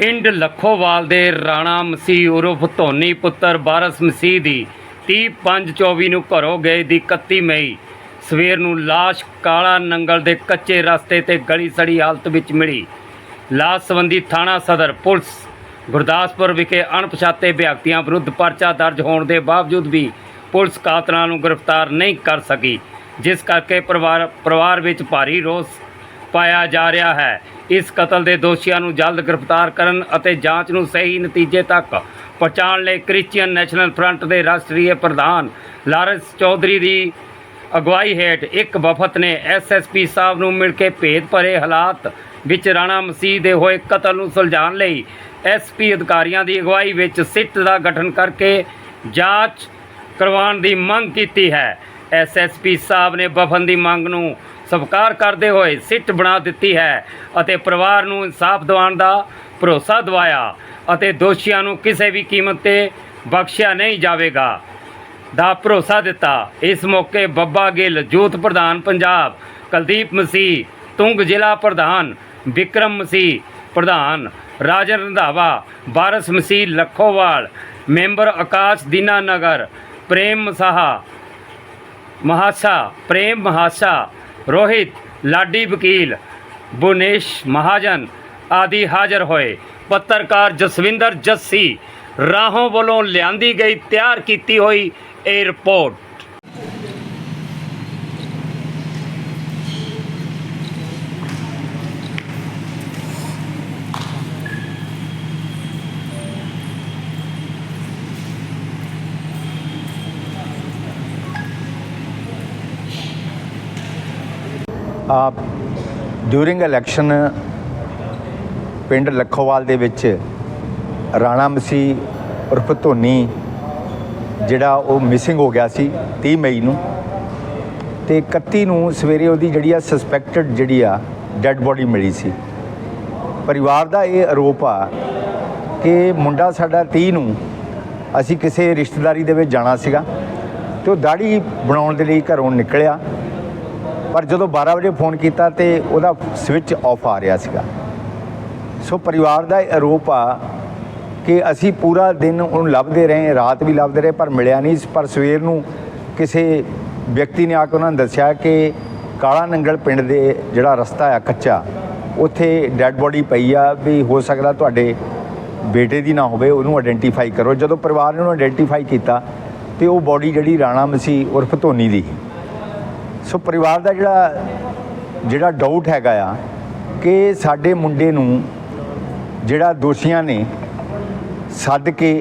ਪਿੰਡ ਲੱਖੋਵਾਲ ਦੇ ਰਾਣਾ ਮਸੀਹ ਉਰਫ ਧੋਨੀ ਪੁੱਤਰ ਬਾਰਸ ਮਸੀਹ ਦੀ 30/5/24 ਨੂੰ ਘਰੋਂ ਗਏ ਦੀ 31 ਮਈ। ਸਵੇਰ ਨੂੰ ਲਾਸ਼ ਕਾਲਾ ਨੰਗਲ ਦੇ ਕੱਚੇ ਰਸਤੇ ਤੇ ਗਲੀ ਸੜੀ ਹਾਲਤ ਵਿੱਚ ਮਿਲੀ। ਲਾਸ਼ ਸੰਬੰਧੀ ਥਾਣਾ ਸਦਰ ਪੁਲਿਸ ਗੁਰਦਾਸਪੁਰ ਵਿਖੇ ਅਣਪਛਾਤੇ ਵਿਅਕਤੀਆਂ ਵਿਰੁੱਧ ਪਰਚਾ ਦਰਜ ਹੋਣ ਦੇ ਬਾਵਜੂਦ ਵੀ ਪੁਲਿਸ ਕਾਤਲਾਂ ਨੂੰ ਗ੍ਰਿਫਤਾਰ ਨਹੀਂ ਕਰ ਸਕੀ, ਜਿਸ ਕਰਕੇ ਪਰਿਵਾਰ ਪਰਿਵਾਰ ਵਿੱਚ ਭਾਰੀ ਰੋਸ ਪਾਇਆ ਜਾ ਰਿਹਾ ਹੈ। ਇਸ ਕਤਲ ਦੇ ਦੋਸ਼ੀਆਂ ਨੂੰ ਜਲਦ ਗ੍ਰਿਫਤਾਰ ਕਰਨ ਅਤੇ ਜਾਂਚ ਨੂੰ ਸਹੀ ਨਤੀਜੇ ਤੱਕ ਪਹੁੰਚਾਉਣ ਲਈ ਕ੍ਰਿਸਚੀਅਨ ਨੈਸ਼ਨਲ ਫਰੰਟ ਦੇ ਰਾਸ਼ਟਰੀ ਪ੍ਰਧਾਨ ਲਾਰੈਂਸ ਚੌਧਰੀ ਦੀ ਅਗਵਾਈ ਹੇਠ ਇੱਕ ਵਫਦ ਨੇ ਐਸਐਸਪੀ ਸਾਹਿਬ ਨੂੰ ਮਿਲ ਕੇ ਭੇਦ ਭਰੇ ਹਾਲਾਤ ਵਿੱਚ ਰਾਣਾ ਮਸੀਹ ਦੇ ਹੋਏ ਕਤਲ ਨੂੰ ਸੁਲਝਾਉਣ ਲਈ ਐਸਪੀ ਅਧਿਕਾਰੀਆਂ ਦੀ ਅਗਵਾਈ ਵਿੱਚ ਸਿੱਟ ਦਾ ਗਠਨ ਕਰਕੇ ਜਾਂਚ ਕਰਵਾਉਣ ਦੀ ਮੰਗ ਕੀਤੀ ਹੈ। ਐਸਐਸਪੀ ਸਾਹਿਬ ਨੇ ਵਫਦ ਦੀ ਮੰਗ ਨੂੰ ਸਵੀਕਾਰ ਕਰਦੇ ਹੋਏ ਸਿੱਟ ਬਣਾ ਦਿੱਤੀ ਹੈ ਅਤੇ ਪਰਿਵਾਰ ਨੂੰ ਇਨਸਾਫ ਦਿਵਾਉਣ ਦਾ ਭਰੋਸਾ ਦਿਵਾਇਆ ਅਤੇ ਦੋਸ਼ੀਆਂ ਨੂੰ ਕਿਸੇ ਵੀ ਕੀਮਤ ਤੇ ਬਖਸ਼ਿਆ ਨਹੀਂ ਜਾਵੇਗਾ ਦਾ ਭਰੋਸਾ ਦਿੱਤਾ। ਇਸ ਮੌਕੇ ਬੱਬਾ ਗਿੱਲ ਯੂਥ ਪ੍ਰਧਾਨ ਪੰਜਾਬ, ਕੁਲਦੀਪ ਮਸੀਹ, ਤੁੰਗ ਜ਼ਿਲ੍ਹਾ ਪ੍ਰਧਾਨ ਵਿਕਰਮ ਮਸੀਹ, ਪ੍ਰਧਾਨ ਰਾਜਨ ਰੰਧਾਵਾ ਬਾਰਸ ਮਸੀਹ ਲੱਖੋਵਾਲ, ਮੈਂਬਰ ਆਕਾਸ਼ ਦੀਨਾ ਨਗਰ, ਪ੍ਰੇਮ ਮਸਾਹਾ ਮਹਾਸਾ, ਪ੍ਰੇਮ ਮਹਾਸਾ ਰੋਹਿਤ, ਲਾਡੀ ਵਕੀਲ, ਬੁਨੇਸ਼ ਮਹਾਜਨ ਆਦਿ ਹਾਜ਼ਰ ਹੋਏ। ਪੱਤਰਕਾਰ ਜਸਵਿੰਦਰ ਜੱਸੀ ਰਾਹੋਂ ਵੱਲੋਂ ਲਿਆਂਦੀ ਗਈ ਤਿਆਰ ਕੀਤੀ ਹੋਈ ਇਹ ਰਿਪੋਰਟ। ਆ ਡਿਊਰਿੰਗ ਇਲੈਕਸ਼ਨ ਪਿੰਡ ਲੱਖੋਵਾਲ ਦੇ ਵਿੱਚ ਰਾਣਾ ਮਸੀਹ ਉਰਫ ਧੋਨੀ ਜਿਹੜਾ ਉਹ ਮਿਸਿੰਗ ਹੋ ਗਿਆ ਸੀ 30 ਮਈ ਨੂੰ ਤੇ 31 ਨੂੰ ਸਵੇਰੇ ਉਹਦੀ ਜਿਹੜੀ ਆ ਸਸਪੈਕਟਡ ਜਿਹੜੀ ਆ ਡੈੱਡ ਬੋਡੀ ਮਿਲੀ ਸੀ। ਪਰਿਵਾਰ ਦਾ ਇਹ ਆਰੋਪ ਆ ਕਿ ਮੁੰਡਾ ਸਾਡਾ 30 ਨੂੰ ਅਸੀਂ ਕਿਸੇ ਰਿਸ਼ਤੇਦਾਰੀ ਦੇ ਵਿੱਚ ਜਾਣਾ ਸੀਗਾ ਤੇ ਉਹ ਦਾੜੀ ਬਣਾਉਣ ਦੇ ਲਈ ਘਰੋਂ ਨਿਕਲਿਆ। ਪਰ ਜਦੋਂ 12 ਵਜੇ ਫੋਨ ਕੀਤਾ ਤੇ ਉਹਦਾ ਸਵਿਚ ਆਫ ਆ ਰਿਹਾ ਸੀਗਾ। ਸੋ ਪਰਿਵਾਰ ਦਾ ਇਹ ਆਰੋਪ ਆ ਕਿ ਅਸੀਂ ਪੂਰਾ ਦਿਨ ਉਹਨੂੰ ਲੱਭਦੇ ਰਹੇ, ਰਾਤ ਵੀ ਲੱਭਦੇ ਰਹੇ, ਪਰ ਮਿਲਿਆ ਨਹੀਂ। ਪਰ ਸਵੇਰ ਨੂੰ ਕਿਸੇ ਵਿਅਕਤੀ ਨੇ ਆ ਕੇ ਉਹਨਾਂ ਨੂੰ ਦੱਸਿਆ ਕਿ ਕਾਲਾ ਨੰਗਲ ਪਿੰਡ ਦੇ ਜਿਹੜਾ ਰਸਤਾ ਆ ਕੱਚਾ, ਉੱਥੇ ਡੈੱਡ ਬੋਡੀ ਪਈ ਆ। ਵੀ ਹੋ ਸਕਦਾ ਤੁਹਾਡੇ ਬੇਟੇ ਦੀ ਨਾ ਹੋਵੇ, ਉਹਨੂੰ ਆਇਡੈਂਟੀਫਾਈ ਕਰੋ। ਜਦੋਂ ਪਰਿਵਾਰ ਨੇ ਉਹਨੂੰ ਆਇਡੈਂਟੀਫਾਈ ਕੀਤਾ ਤੇ ਉਹ ਬੋਡੀ ਜਿਹੜੀ ਰਾਣਾ ਮਸੀ ਉਰਫ ਧੋਨੀ ਦੀ। ਸੋ ਪਰਿਵਾਰ ਦਾ ਜਿਹੜਾ ਜਿਹੜਾ ਡਾਊਟ ਹੈਗਾ ਆ ਕਿ ਸਾਡੇ ਮੁੰਡੇ ਨੂੰ ਜਿਹੜਾ ਦੋਸ਼ੀਆਂ ਨੇ ਸੱਦ ਕੇ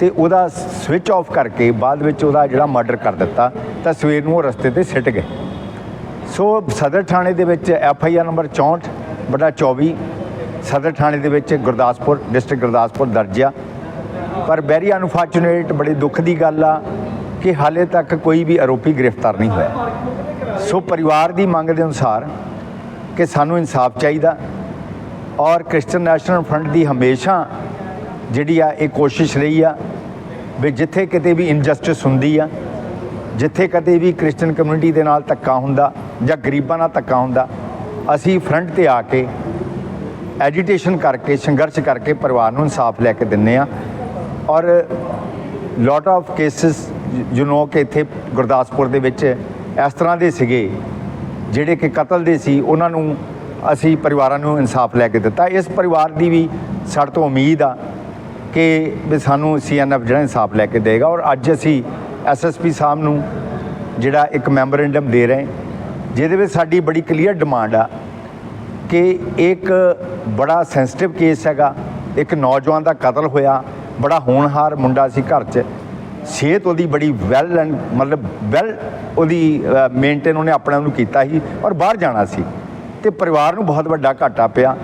ਤੇ ਉਹਦਾ ਸਵਿਚ ਆਫ ਕਰਕੇ ਬਾਅਦ ਵਿੱਚ ਉਹਦਾ ਜਿਹੜਾ ਮਰਡਰ ਕਰ ਦਿੱਤਾ, ਤਾਂ ਸਵੇਰ ਨੂੰ ਉਹ ਰਸਤੇ ਤੇ ਸਿੱਟ ਗਏ। ਸੋ ਸਦਰ ਥਾਣੇ ਦੇ ਵਿੱਚ ਐਫ ਆਈ ਆਰ ਨੰਬਰ 64 ਬਟਾ 24 ਸਦਰ ਥਾਣੇ ਦੇ ਵਿੱਚ ਗੁਰਦਾਸਪੁਰ, ਡਿਸਟ੍ਰਿਕਟ ਗੁਰਦਾਸਪੁਰ ਦਰਜ ਆ। ਪਰ ਵੈਰੀ ਅਨਫੋਰਚੂਨੇਟ ਬੜੀ ਦੁੱਖ ਦੀ ਗੱਲ ਆ। ਕਿ ਹਾਲੇ ਤੱਕ ਕੋਈ ਵੀ ਆਰੋਪੀ ਗ੍ਰਿਫਤਾਰ ਨਹੀਂ ਹੋਇਆ। ਸੋ ਪਰਿਵਾਰ ਦੀ ਮੰਗ ਦੇ ਅਨੁਸਾਰ ਕਿ ਸਾਨੂੰ ਇਨਸਾਫ ਚਾਹੀਦਾ ਔਰ ਕ੍ਰਿਸਚਨ ਨੈਸ਼ਨਲ ਫਰੰਟ ਦੀ ਹਮੇਸ਼ਾ ਜਿਹੜੀ ਆ ਇਹ ਕੋਸ਼ਿਸ਼ ਰਹੀ ਆ ਵੀ ਜਿੱਥੇ ਕਿਤੇ ਵੀ ਇਨਜਸਟਿਸ ਹੁੰਦੀ ਆ, ਜਿੱਥੇ ਕਦੇ ਵੀ ਕ੍ਰਿਸਚਨ ਕਮਿਊਨਿਟੀ ਦੇ ਨਾਲ ਧੱਕਾ ਹੁੰਦਾ ਜਾਂ ਗਰੀਬਾਂ ਨਾਲ ਧੱਕਾ ਹੁੰਦਾ, ਅਸੀਂ ਫਰੰਟ ਤੇ ਆ ਕੇ ਐਜੀਟੇਸ਼ਨ ਕਰਕੇ, ਸੰਘਰਸ਼ ਕਰਕੇ ਪਰਿਵਾਰ ਨੂੰ ਇਨਸਾਫ ਲੈ ਕੇ ਦਿੰਨੇ ਆ। ਔਰ lot of cases you know ਕਿ ਇੱਥੇ ਗੁਰਦਾਸਪੁਰ ਦੇ ਵਿੱਚ ਇਸ ਤਰ੍ਹਾਂ ਦੇ ਸੀਗੇ, ਜਿਹੜੇ ਕਿ ਕਤਲ ਦੇ ਸੀ, ਉਹਨਾਂ ਨੂੰ ਅਸੀਂ ਪਰਿਵਾਰਾਂ ਨੂੰ ਇਨਸਾਫ ਲੈ ਕੇ ਦਿੱਤਾ। ਇਸ ਪਰਿਵਾਰ ਦੀ ਵੀ ਸਾਡੇ ਤੋਂ ਉਮੀਦ ਆ ਕਿ ਵੀ ਸਾਨੂੰ ਸੀਐਨਐਫ ਜਿਹੜਾ ਇਨਸਾਫ ਲੈ ਕੇ ਦੇਗਾ ਔਰ ਅੱਜ ਅਸੀਂ ਐਸਐਸਪੀ ਸਾਹਿਬ ਨੂੰ ਜਿਹੜਾ ਇੱਕ ਮੈਮੋਰੈਂਡਮ ਦੇ ਰਹੇ ਜਿਹਦੇ ਵਿੱਚ ਸਾਡੀ ਬੜੀ ਕਲੀਅਰ ਡਿਮਾਂਡ ਆ ਕਿ ਇੱਕ ਬੜਾ ਸੈਂਸਿਟਿਵ ਕੇਸ ਹੈਗਾ। ਇੱਕ ਨੌਜਵਾਨ ਦਾ ਕਤਲ ਹੋਇਆ ਬੜਾ ਹੋਣਹਾਰ ਮੁੰਡਾ ਸੀ ਘਰ 'ਚ। ਸਿਹਤ ਉਹਦੀ ਬੜੀ ਵੈਲ ਐਂਡ ਮਤਲਬ ਵੈਲ ਉਹਦੀ ਮੇਨਟੇਨ ਉਹਨੇ ਆਪਣੇ ਆਪ ਨੂੰ ਕੀਤਾ ਸੀ ਔਰ ਬਾਹਰ ਜਾਣਾ ਸੀ। ਤੇ ਪਰਿਵਾਰ ਨੂੰ ਬਹੁਤ ਵੱਡਾ ਘਾਟਾ ਪਿਆ।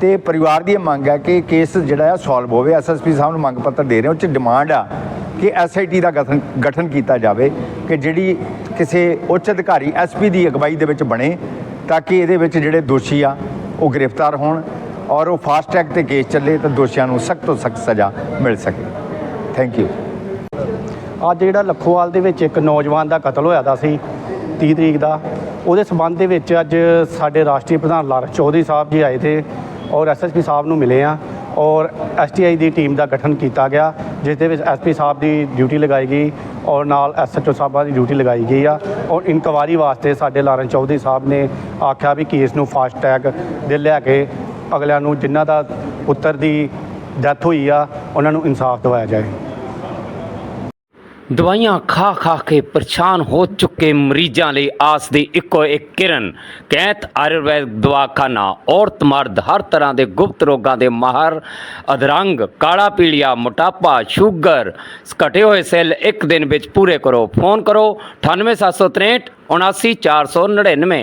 ਤੇ ਪਰਿਵਾਰ ਦੀ ਇਹ ਮੰਗ ਹੈ ਕਿ ਕੇਸ ਜਿਹੜਾ ਆ ਸੋਲਵ ਹੋਵੇ। ਐਸਐਸਪੀ ਸਾਹਿਬ ਨੂੰ ਮੰਗ ਪੱਤਰ ਦੇ ਰਹੇ ਉਹ ਚ ਡਿਮਾਂਡ ਆ ਕਿ ਐਸਆਈਟੀ ਦਾ ਗਠਨ ਗਠਨ ਕੀਤਾ ਜਾਵੇ ਕਿ ਜਿਹੜੀ ਕਿਸੇ ਉੱਚ ਅਧਿਕਾਰੀ ਐਸਪੀ ਦੀ ਅਗਵਾਈ ਦੇ ਵਿੱਚ ਬਣੇ ਤਾਂ ਕਿ ਇਹਦੇ ਵਿੱਚ ਜਿਹੜੇ ਦੋਸ਼ੀ ਆ ਉਹ ਗ੍ਰਿਫਤਾਰ ਹੋਣ। ਔਰ ਉਹ ਫਾਸਟ ਟਰੈਕ ਤੇ ਕੇਸ ਚੱਲੇ ਤਾਂ ਦੋਸ਼ੀਆਂ ਨੂੰ ਸਖਤ ਤੋਂ ਸਖਤ ਸਜ਼ਾ ਮਿਲ ਸਕੇ। ਥੈਂਕ ਯੂ ਅੱਜ ਜਿਹੜਾ ਲੱਖੋਵਾਲ ਦੇ ਵਿੱਚ ਇੱਕ ਨੌਜਵਾਨ ਦਾ ਕਤਲ ਹੋਇਆ ਦਾ ਸੀ 30 ਤਰੀਕ ਦਾ, ਉਹਦੇ ਸਬੰਧ ਦੇ ਵਿੱਚ ਅੱਜ ਸਾਡੇ ਰਾਸ਼ਟਰੀ ਪ੍ਰਧਾਨ ਲਾਰੈਂਸ ਚੌਧਰੀ ਸਾਹਿਬ ਜੀ ਆਏ ਤੇ ਔਰ ਐਸਐਸਪੀ ਸਾਹਿਬ ਨੂੰ ਮਿਲੇ ਆ ਔਰ ਐਸਟੀਆਈ ਦੀ ਟੀਮ ਦਾ ਗਠਨ ਕੀਤਾ ਗਿਆ, ਜਿਸ ਦੇ ਵਿੱਚ ਐਸਪੀ ਸਾਹਿਬ ਦੀ ਡਿਊਟੀ ਲਗਾਈ ਗਈ ਔਰ ਨਾਲ ਐਸਐਚਓ ਸਾਹਿਬਾਂ ਦੀ ਡਿਊਟੀ ਲਗਾਈ ਗਈ ਆ ਔਰ ਇਨਕੁਆਰੀ ਵਾਸਤੇ ਸਾਡੇ ਲਾਰਨ ਚੌਧਰੀ ਸਾਹਿਬ ਨੇ ਆਖਿਆ ਵੀ ਕੇਸ ਨੂੰ ਫਾਸਟ ਟੈਗ ਦੇ ਲੈ ਕੇ ਅਗਲਿਆਂ ਨੂੰ ਜਿਨ੍ਹਾਂ ਦਾ ਪੁੱਤਰ ਦੀ ਡੈਥ ਹੋਈ ਆ, ਉਹਨਾਂ ਨੂੰ ਇਨਸਾਫ ਦਿਵਾਇਆ ਜਾਏ। ਦਵਾਈਆਂ ਖਾ ਖਾ ਕੇ ਪਰੇਸ਼ਾਨ ਹੋ ਚੁੱਕੇ ਮਰੀਜ਼ਾਂ ਲਈ ਆਸ ਦੀ ਇੱਕੋ ਇੱਕ ਕਿਰਨ ਕੈਂਤ ਆਯੁਰਵੈਦ ਦਵਾਖਾਨਾ। ਔਰਤ ਮਰਦ ਹਰ ਤਰ੍ਹਾਂ ਦੇ ਗੁਪਤ ਰੋਗਾਂ ਦੇ ਮਾਹਰ, ਅਧਰੰਗ, ਕਾਲਾ ਪੀਲੀਆ, ਮੋਟਾਪਾ, ਸ਼ੂਗਰ, ਘਟੇ ਹੋਏ ਸੈੱਲ ਇੱਕ ਦਿਨ ਵਿੱਚ ਪੂਰੇ ਕਰੋ। ਫੋਨ ਕਰੋ 98763 79499